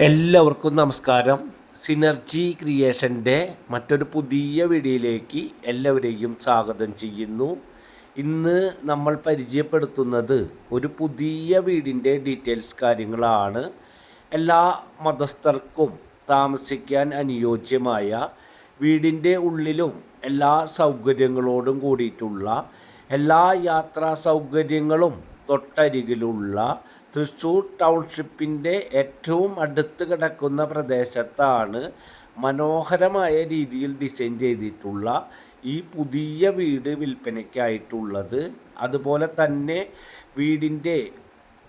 എല്ലാവർക്കും നമസ്കാരം. സിനർജി ക്രിയേഷന്റെ മറ്റൊരു പുതിയ വീഡിയോയിലേക്ക് എല്ലാവരെയും സ്വാഗതം ചെയ്യുന്നു. ഇന്ന് നമ്മൾ പരിചയപ്പെടുത്തുന്നത് ഒരു പുതിയ വീടിന്റെ ഡീറ്റെയിൽസ് കാര്യങ്ങളാണ്. എല്ലാ മതസ്ഥർക്കും താമസിക്കാൻ അനുയോജ്യമായ വീടിന്റെ ഉള്ളിലും എല്ലാ സൗകര്യങ്ങളോടും കൂടിയിട്ടുള്ള എല്ലാ യാത്രാ സൗകര്യങ്ങളും തൊട്ടരികിലുള്ള തൃശ്ശൂർ ടൗൺഷിപ്പിന്റെ ഏറ്റവും അടുത്ത് കിടക്കുന്ന പ്രദേശത്താണ് മനോഹരമായ രീതിയിൽ ഡിസൈൻ ചെയ്തിട്ടുള്ള ഈ പുതിയ വീട് വിൽപ്പനയ്ക്കായിട്ടുള്ളത്. അതുപോലെ തന്നെ വീടിന്റെ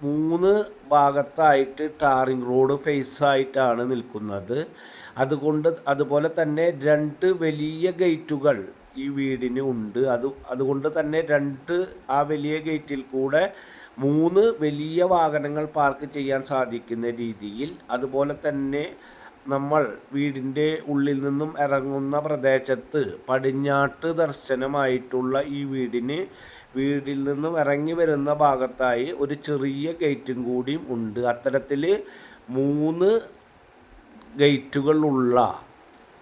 മൂന്ന് ഭാഗത്തായിട്ട് ടാറിങ് റോഡ് ഫേസ് ആയിട്ടാണ് നിൽക്കുന്നത്. അതുകൊണ്ട് അതുപോലെ തന്നെ രണ്ട് വലിയ ഗേറ്റുകൾ ഈ വീടിന് ഉണ്ട്. അത് അതുകൊണ്ട് തന്നെ രണ്ട് ആ വലിയ ഗേറ്റിൽ കൂടെ മൂന്ന് വലിയ വാഹനങ്ങൾ പാർക്ക് ചെയ്യാൻ സാധിക്കുന്ന രീതിയിൽ അതുപോലെ തന്നെ നമ്മൾ വീടിന്റെ ഉള്ളിൽ നിന്നും ഇറങ്ങുന്ന പ്രദേശത്ത് പടിഞ്ഞാട്ട് ദർശനമായിട്ടുള്ള ഈ വീടിന് വീടിൽ നിന്നും ഇറങ്ങി വരുന്ന ഭാഗത്തായി ഒരു ചെറിയ ഗേറ്റും കൂടിയും ഉണ്ട്. അത്തരത്തിൽ മൂന്ന് ഗേറ്റുകളുള്ള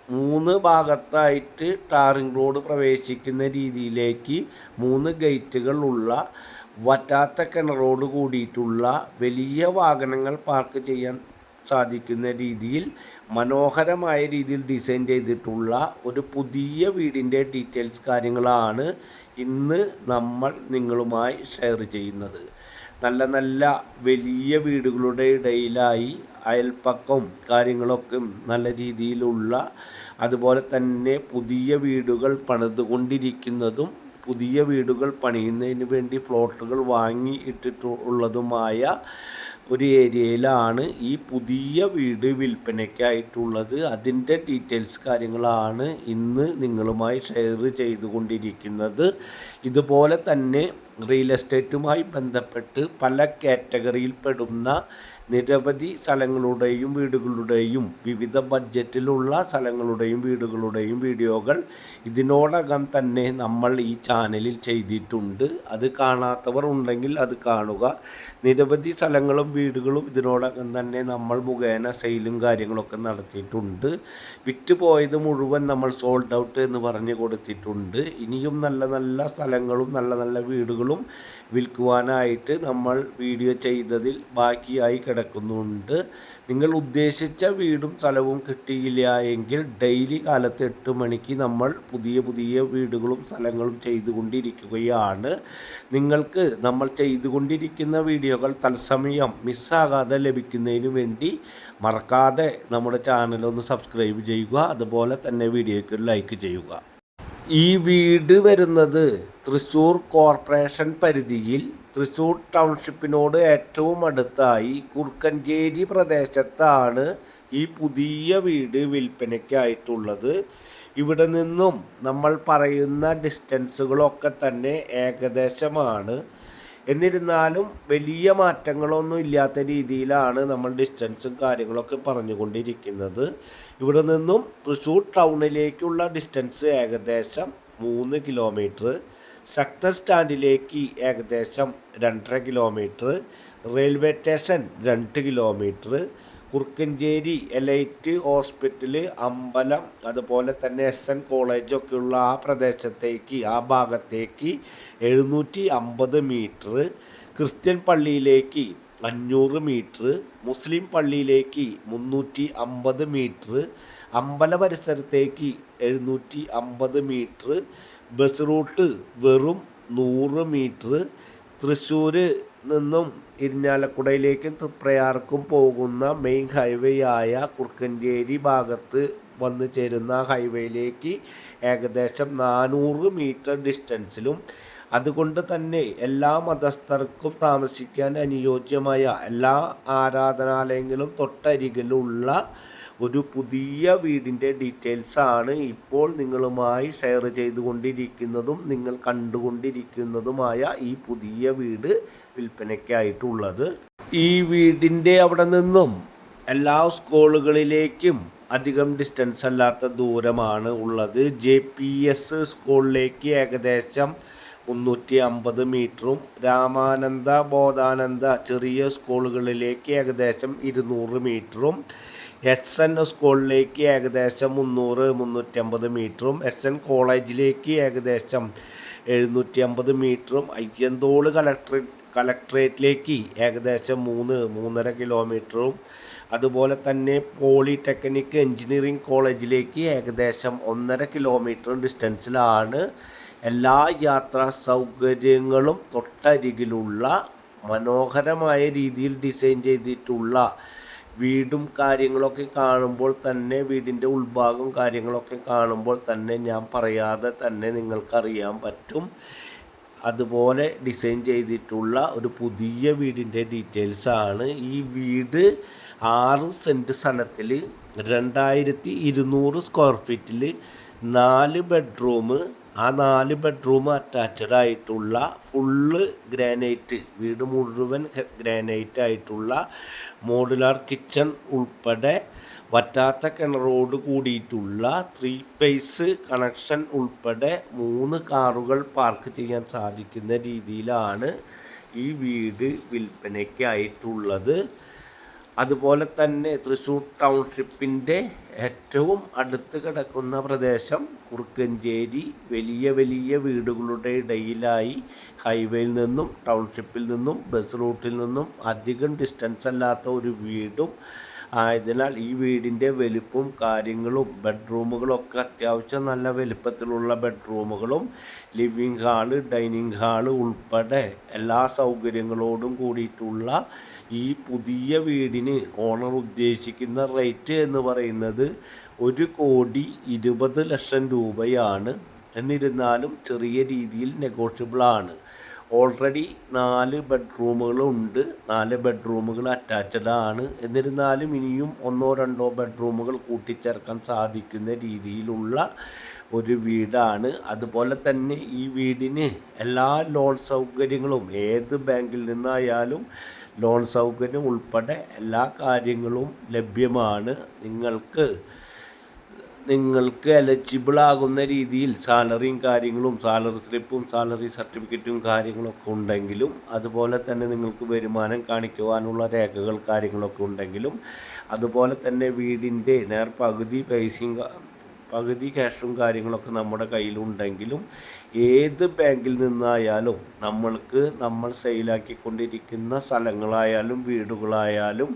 മൂന്ന് ഭാഗത്തായിട്ട് ടാറിങ് റോഡ് പ്രവേശിക്കുന്ന രീതിയിലേക്ക് മൂന്ന് ഗേറ്റുകൾ ഉള്ള വറ്റാത്ത കിണറോട് കൂടിയിട്ടുള്ള വലിയ വാഹനങ്ങൾ പാർക്ക് ചെയ്യാൻ സാധിക്കുന്ന രീതിയിൽ മനോഹരമായ രീതിയിൽ ഡിസൈൻ ചെയ്തിട്ടുള്ള ഒരു പുതിയ വീടിന്റെ ഡീറ്റെയിൽസ് കാര്യങ്ങളാണ് ഇന്ന് നമ്മൾ നിങ്ങളുമായി ഷെയർ ചെയ്യുന്നത്. നല്ല നല്ല വലിയ വീടുകളുടെ ഇടയിലായി അയൽപ്പക്കവും കാര്യങ്ങളൊക്കെ നല്ല രീതിയിലുള്ള അതുപോലെ തന്നെ പുതിയ വീടുകൾ പണിതുകൊണ്ടിരിക്കുന്നതും പുതിയ വീടുകൾ പണിയുന്നതിന് വേണ്ടി പ്ലോട്ടുകൾ വാങ്ങി ഇട്ടിട്ടുള്ളതുമായ ഒരു ഏരിയയിലാണ് ഈ പുതിയ വീട് വിൽപ്പനയ്ക്കായിട്ടുള്ളത്. അതിന്റെ ഡീറ്റെയിൽസ് കാര്യങ്ങളാണ് ഇന്ന് നിങ്ങളുമായി ഷെയർ ചെയ്തുകൊണ്ടിരിക്കുന്നത്. ഇതുപോലെ തന്നെ റിയൽ എസ്റ്റേറ്റുമായി ബന്ധപ്പെട്ട് പല കാറ്റഗറിയിൽ പെടുന്ന നിരവധി സ്ഥലങ്ങളുടെയും വീടുകളുടെയും വിവിധ ബഡ്ജറ്റിലുള്ള സ്ഥലങ്ങളുടെയും വീടുകളുടെയും വീഡിയോകൾ ഇതിനോടകം തന്നെ നമ്മൾ ഈ ചാനലിൽ ചെയ്തിട്ടുണ്ട്. അത് കാണാത്തവർ ഉണ്ടെങ്കിൽ അത് കാണുക. നിരവധി സ്ഥലങ്ങളും വീടുകളും ഇതിനോടകം തന്നെ നമ്മൾ മുഖേന സെയിലും കാര്യങ്ങളൊക്കെ നടത്തിയിട്ടുണ്ട്. വിറ്റ് പോയത് മുഴുവൻ നമ്മൾ സോൾഡ് ഔട്ട് എന്ന് പറഞ്ഞു കൊടുത്തിട്ടുണ്ട്. ഇനിയും നല്ല നല്ല സ്ഥലങ്ങളും നല്ല നല്ല വീടുകളും വിൽക്കുവാനായിട്ട് നമ്മൾ വീഡിയോ ചെയ്തതിൽ ബാക്കിയായി കിടക്കുന്നുണ്ട്. നിങ്ങൾ ഉദ്ദേശിച്ച വീടും സ്ഥലവും കിട്ടിയില്ല എങ്കിൽ ഡെയിലി കാലത്ത് എട്ട് മണിക്ക് നമ്മൾ പുതിയ പുതിയ വീടുകളും സ്ഥലങ്ങളും ചെയ്തുകൊണ്ടിരിക്കുകയാണ്. നിങ്ങൾക്ക് നമ്മൾ ചെയ്തുകൊണ്ടിരിക്കുന്ന വീഡിയോകൾ തത്സമയം മിസ്സാകാതെ ലഭിക്കുന്നതിന് വേണ്ടി മറക്കാതെ നമ്മുടെ ചാനൽ ഒന്ന് സബ്സ്ക്രൈബ് ചെയ്യുക. അതുപോലെ തന്നെ വീഡിയോയ്ക്ക് ലൈക്ക് ചെയ്യുക. ഈ വീട് വരുന്നത് തൃശ്ശൂർ കോർപ്പറേഷൻ പരിധിയിൽ തൃശ്ശൂർ ടൗൺഷിപ്പിനോട് ഏറ്റവും അടുത്തായി കുറുക്കഞ്ചേരി പ്രദേശത്താണ് ഈ പുതിയ വീട് വിൽപ്പനയ്ക്കായിട്ടുള്ളത്. ഇവിടെ നിന്നും നമ്മൾ പറയുന്ന ഡിസ്റ്റൻസുകളൊക്കെ തന്നെ ഏകദേശമാണ്. എന്നിരുന്നാലും വലിയ മാറ്റങ്ങളൊന്നും ഇല്ലാത്ത രീതിയിലാണ് നമ്മൾ ഡിസ്റ്റൻസും കാര്യങ്ങളൊക്കെ പറഞ്ഞുകൊണ്ടിരിക്കുന്നത്. ഇവിടെ നിന്നും തൃശ്ശൂർ ടൗണിലേക്കുള്ള ഡിസ്റ്റൻസ് ഏകദേശം മൂന്ന് കിലോമീറ്റർ ശക്ത സ്റ്റാൻഡിലേക്ക് ഏകദേശം രണ്ടര കിലോമീറ്റർ റെയിൽവേ സ്റ്റേഷൻ രണ്ട് കിലോമീറ്റർ കുറുക്കഞ്ചേരി എലൈറ്റ് ഹോസ്പിറ്റൽ അമ്പലം അതുപോലെ തന്നെ എസ് എൻ കോളേജൊക്കെയുള്ള ആ പ്രദേശത്തേക്ക് ആ ഭാഗത്തേക്ക് എഴുന്നൂറ്റി അമ്പത് മീറ്റർ ക്രിസ്ത്യൻ പള്ളിയിലേക്ക് അഞ്ഞൂറ് മീറ്റർ മുസ്ലിം പള്ളിയിലേക്ക് മുന്നൂറ്റി അമ്പത് മീറ്റർ അമ്പല പരിസരത്തേക്ക് എഴുന്നൂറ്റി അമ്പത് മീറ്റർ ബസ് റൂട്ട് വെറും നൂറ് മീറ്റർ തൃശ്ശൂർ നിന്നും ഇരിഞ്ഞാലക്കുടയിലേക്കും തൃപ്രയാർക്കും പോകുന്ന മെയിൻ ഹൈവേ ആയ കുറുക്കഞ്ചേരി ഭാഗത്ത് വന്നു ചേരുന്ന ഹൈവേയിലേക്ക് ഏകദേശം നാനൂറ് മീറ്റർ ഡിസ്റ്റൻസിലും അതുകൊണ്ട് തന്നെ എല്ലാ മതസ്ഥർക്കും താമസിക്കാൻ അനുയോജ്യമായ എല്ലാ ആരാധനാലയങ്ങളും തൊട്ടരികിലുള്ള ഒരു പുതിയ വീടിന്റെ ഡീറ്റെയിൽസ് ആണ് ഇപ്പോൾ നിങ്ങളുമായി ഷെയർ ചെയ്തുകൊണ്ടിരിക്കുന്നതും നിങ്ങൾ കണ്ടുകൊണ്ടിരിക്കുന്നതുമായ ഈ പുതിയ വീട് വിൽപ്പനയ്ക്കായിട്ടുള്ളത്. ഈ വീടിന്റെ അവിടെ നിന്നും എല്ലാ സ്കൂളുകളിലേക്കും അധികം ഡിസ്റ്റൻസ് അല്ലാത്ത ദൂരമാണ് ഉള്ളത്. ജെ പി എസ് സ്കൂളിലേക്ക് ഏകദേശം മുന്നൂറ്റി അമ്പത് മീറ്ററും രാമാനന്ദ ബോധാനന്ദ ചെറിയ സ്കൂളുകളിലേക്ക് ഏകദേശം ഇരുന്നൂറ് മീറ്ററും. എസ് എൻ സ്കൂളിലേക്ക് ഏകദേശം മുന്നൂറ് മുന്നൂറ്റമ്പത് മീറ്ററും എസ് എൻ കോളേജിലേക്ക് ഏകദേശം എഴുന്നൂറ്റി അമ്പത് മീറ്ററും അയ്യന്തോൾ കലക്ട്രേറ്റ് കലക്ട്രേറ്റിലേക്ക് ഏകദേശം മൂന്ന് മൂന്നര കിലോമീറ്ററും. അതുപോലെ തന്നെ പോളിടെക്നിക് എഞ്ചിനീയറിംഗ് കോളേജിലേക്ക് ഏകദേശം ഒന്നര കിലോമീറ്ററും ഡിസ്റ്റൻസിലാണ്. എല്ലാ യാത്രാ സൗകര്യങ്ങളും തൊട്ടരികിലുള്ള മനോഹരമായ രീതിയിൽ ഡിസൈൻ ചെയ്തിട്ടുള്ള വീടും കാര്യങ്ങളൊക്കെ കാണുമ്പോൾ തന്നെ വീടിന്റെ ഉൾഭാഗം കാര്യങ്ങളൊക്കെ കാണുമ്പോൾ തന്നെ ഞാൻ പറയാതെ തന്നെ നിങ്ങൾക്കറിയാൻ പറ്റും. അതുപോലെ ഡിസൈൻ ചെയ്തിട്ടുള്ള ഒരു പുതിയ വീടിന്റെ ഡീറ്റെയിൽസ് ആണ്. ഈ വീട് ആറ് സെന്റ് സ്ഥലത്തിൽ രണ്ടായിരത്തി ഇരുന്നൂറ് സ്ക്വയർ ഫീറ്റിൽ നാല് ബെഡ്റൂം ആ നാല് ബെഡ്റൂം അറ്റാച്ച്ഡ് ആയിട്ടുള്ള ഫുള്ള് ഗ്രാനൈറ്റ് വീട് മുഴുവൻ ഗ്രാനൈറ്റ് ആയിട്ടുള്ള മോഡുലാർ കിച്ചൺ ഉൾപ്പെടെ വറ്റാത്ത കിണറോട് കൂടിയിട്ടുള്ള ത്രീ ഫേസ് കണക്ഷൻ ഉൾപ്പെടെ മൂന്ന് കാറുകൾ പാർക്ക് ചെയ്യാൻ സാധിക്കുന്ന രീതിയിലാണ് ഈ വീട് വിൽപ്പനയ്ക്കായിട്ടുള്ളത്. അതുപോലെ തന്നെ തൃശ്ശൂർ ടൗൺഷിപ്പിന്റെ ഏറ്റവും അടുത്ത് കിടക്കുന്ന പ്രദേശം കുറുക്കഞ്ചേരി. വലിയ വലിയ വീടുകളുടെ ഇടയിലായി ഹൈവേയിൽ നിന്നും ടൗൺഷിപ്പിൽ നിന്നും ബസ് റൂട്ടിൽ നിന്നും അധികം ഡിസ്റ്റൻസ് അല്ലാത്ത ഒരു വീടും ആയതിനാൽ ഈ വീടിന്റെ വലിപ്പവും കാര്യങ്ങളും ബെഡ്റൂമുകളൊക്കെ അത്യാവശ്യം നല്ല വലിപ്പത്തിലുള്ള ബെഡ്റൂമുകളും ലിവിങ് ഹാൾ ഡൈനിങ് ഹാൾ ഉൾപ്പെടെ എല്ലാ സൗകര്യങ്ങളോടും കൂടിയിട്ടുള്ള ഈ പുതിയ വീടിന് ഓണർ ഉദ്ദേശിക്കുന്ന റേറ്റ് എന്ന് പറയുന്നത് ഒരു കോടി ഇരുപത് ലക്ഷം രൂപയാണ്. എന്നിരുന്നാലും ചെറിയ രീതിയിൽ നെഗോഷ്യബിൾ ആണ് ഓൾറെഡി നാല് ബെഡ്റൂമുകളുണ്ട് നാല് ബെഡ്റൂമുകൾ അറ്റാച്ച്ഡ് ആണ്. എന്നിരുന്നാലും ഇനിയും ഒന്നോ രണ്ടോ ബെഡ്റൂമുകൾ കൂട്ടിച്ചേർക്കാൻ സാധിക്കുന്ന രീതിയിലുള്ള ഒരു വീടാണ്. അതുപോലെ തന്നെ ഈ വീടിന് എല്ലാ ലോൺ സൗകര്യങ്ങളും ഏത് ബാങ്കിൽ നിന്നായാലും ലോൺ സൗകര്യം ഉൾപ്പെടെ എല്ലാ കാര്യങ്ങളും ലഭ്യമാണ്. നിങ്ങൾക്ക് നിങ്ങൾക്ക് എലിജിബിൾ ആകുന്ന രീതിയിൽ സാലറിയും കാര്യങ്ങളും സാലറി സ്ലിപ്പും സാലറി സർട്ടിഫിക്കറ്റും കാര്യങ്ങളൊക്കെ ഉണ്ടെങ്കിലും അതുപോലെ തന്നെ നിങ്ങൾക്ക് വരുമാനം കാണിക്കുവാനുള്ള രേഖകൾ കാര്യങ്ങളൊക്കെ ഉണ്ടെങ്കിലും അതുപോലെ തന്നെ വീടിന്റെ നേർ പകുതി പൈസയും പകുതി ക്യാഷും കാര്യങ്ങളൊക്കെ നമ്മുടെ കയ്യിലുണ്ടെങ്കിലും ഏത് ബാങ്കിൽ നിന്നായാലും നമ്മൾക്ക് നമ്മൾ സെയിലാക്കിക്കൊണ്ടിരിക്കുന്ന സ്ഥലങ്ങളായാലും വീടുകളായാലും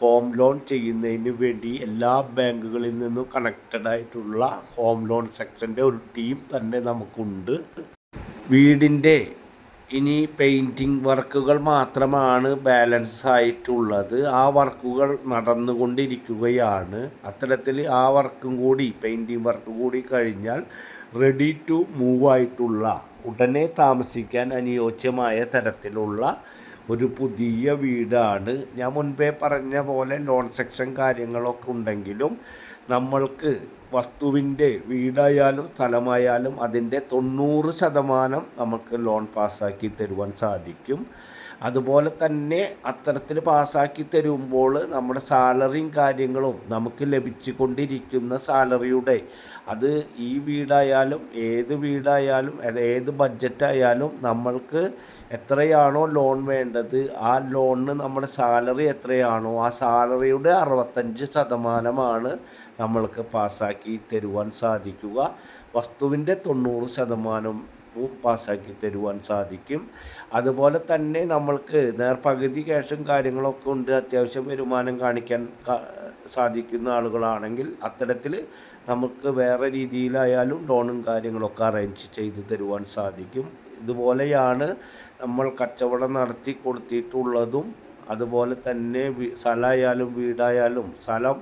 ഹോം ലോൺ ചെയ്യുന്നതിന് വേണ്ടി എല്ലാ ബാങ്കുകളിൽ നിന്നും കണക്റ്റഡ് ആയിട്ടുള്ള ഹോം ലോൺ സെക്ഷന്റെ ഒരു ടീം തന്നെ നമുക്കുണ്ട്. വീടിന്റെ ഇനി പെയിന്റിങ് വർക്കുകൾ മാത്രമാണ് ബാലൻസ് ആയിട്ടുള്ളത്. ആ വർക്കുകൾ നടന്നുകൊണ്ടിരിക്കുകയാണ്. അത്തരത്തിൽ ആ വർക്കും കൂടി പെയിന്റിങ് വർക്ക് കൂടി കഴിഞ്ഞാൽ റെഡി ടു മൂവ് ആയിട്ടുള്ള ഉടനെ താമസിക്കാൻ അനുയോജ്യമായ തരത്തിലുള്ള ഒരു പുതിയ വീടാണ്. ഞാൻ മുൻപേ പറഞ്ഞ പോലെ ലോൺ സെക്ഷൻ കാര്യങ്ങളൊക്കെ ഉണ്ടെങ്കിലും നമ്മൾക്ക് വസ്തുവിന്റെ വീടായാലും സ്ഥലമായാലും അതിന്റെ തൊണ്ണൂറ് ശതമാനം നമുക്ക് ലോൺ പാസ്സാക്കി തരുവാൻ സാധിക്കും. അതുപോലെ തന്നെ അത്തരത്തിൽ പാസ്സാക്കി തരുമ്പോൾ നമ്മുടെ സാലറിയും കാര്യങ്ങളും നമുക്ക് ലഭിച്ചുകൊണ്ടിരിക്കുന്ന സാലറിയുടെ അത് ഈ വീടായാലും ഏത് വീടായാലും ഏത് ബഡ്ജറ്റായാലും നമ്മൾക്ക് എത്രയാണോ ലോൺ വേണ്ടത് ആ ലോണിന് നമ്മുടെ സാലറി എത്രയാണോ ആ സാലറിയുടെ അറുപത്തഞ്ച് ശതമാനമാണ് നമ്മൾക്ക് പാസ്സാക്കി തരുവാൻ സാധിക്കുക. വസ്തുവിന്റെ തൊണ്ണൂറ് ശതമാനം പാസ്സാക്കി തരുവാൻ സാധിക്കും. അതുപോലെ തന്നെ നമ്മൾക്ക് നേർപകുതി ക്യാഷും കാര്യങ്ങളൊക്കെ ഉണ്ട്. അത്യാവശ്യം വരുമാനം കാണിക്കാൻ സാധിക്കുന്ന ആളുകളാണെങ്കിൽ അത്തരത്തിൽ നമുക്ക് വേറെ രീതിയിലായാലും ലോണും കാര്യങ്ങളൊക്കെ അറേഞ്ച് ചെയ്ത് തരുവാൻ സാധിക്കും. ഇതുപോലെയാണ് നമ്മൾ കച്ചവടം നടത്തി കൊടുത്തിട്ടുള്ളതും. അതുപോലെ തന്നെ സ്ഥലമായാലും വീടായാലും സ്ഥലം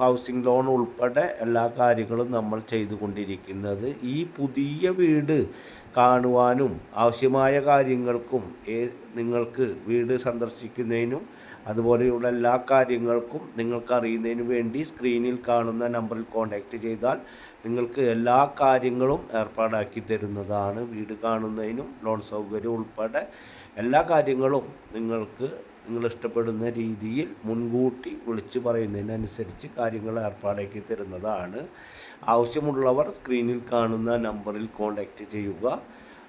ഹൗസിംഗ് ലോൺ ഉൾപ്പെടെ എല്ലാ കാര്യങ്ങളും നമ്മൾ ചെയ്തുകൊണ്ടിരിക്കുന്നത്. ഈ പുതിയ വീട് കാണുവാനും ആവശ്യമായ കാര്യങ്ങൾക്കും നിങ്ങൾക്ക് വീട് സന്ദർശിക്കുന്നതിനും അതുപോലെയുള്ള എല്ലാ കാര്യങ്ങൾക്കും നിങ്ങൾക്ക് അറിയുന്നതിന് വേണ്ടി സ്ക്രീനിൽ കാണുന്ന നമ്പറിൽ കോൺടാക്റ്റ് ചെയ്താൽ നിങ്ങൾക്ക് എല്ലാ കാര്യങ്ങളും ഏർപ്പാടാക്കി തരുന്നതാണ്. വീട് കാണുന്നതിനും ലോൺ സൗകര്യം ഉൾപ്പെടെ എല്ലാ കാര്യങ്ങളും നിങ്ങൾക്ക് നിങ്ങൾ ഇഷ്ടപ്പെടുന്ന രീതിയിൽ മുൻകൂട്ടി വിളിച്ചു പറയുന്നതിനനുസരിച്ച് കാര്യങ്ങൾ ഏർപ്പാടാക്കി തരുന്നതാണ്. ആവശ്യമുള്ളവർ സ്ക്രീനിൽ കാണുന്ന നമ്പറിൽ കോൺടാക്റ്റ് ചെയ്യുക.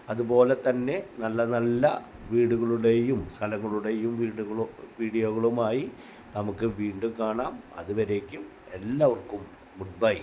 അതുപോലെ തന്നെ നല്ല നല്ല വീടുകളുടെയും സ്ഥലങ്ങളുടെയും വീടുകളും വീഡിയോകളുമായി നമുക്ക് വീണ്ടും കാണാം. അതുവരേക്കും എല്ലാവർക്കും ഗുഡ് ബൈ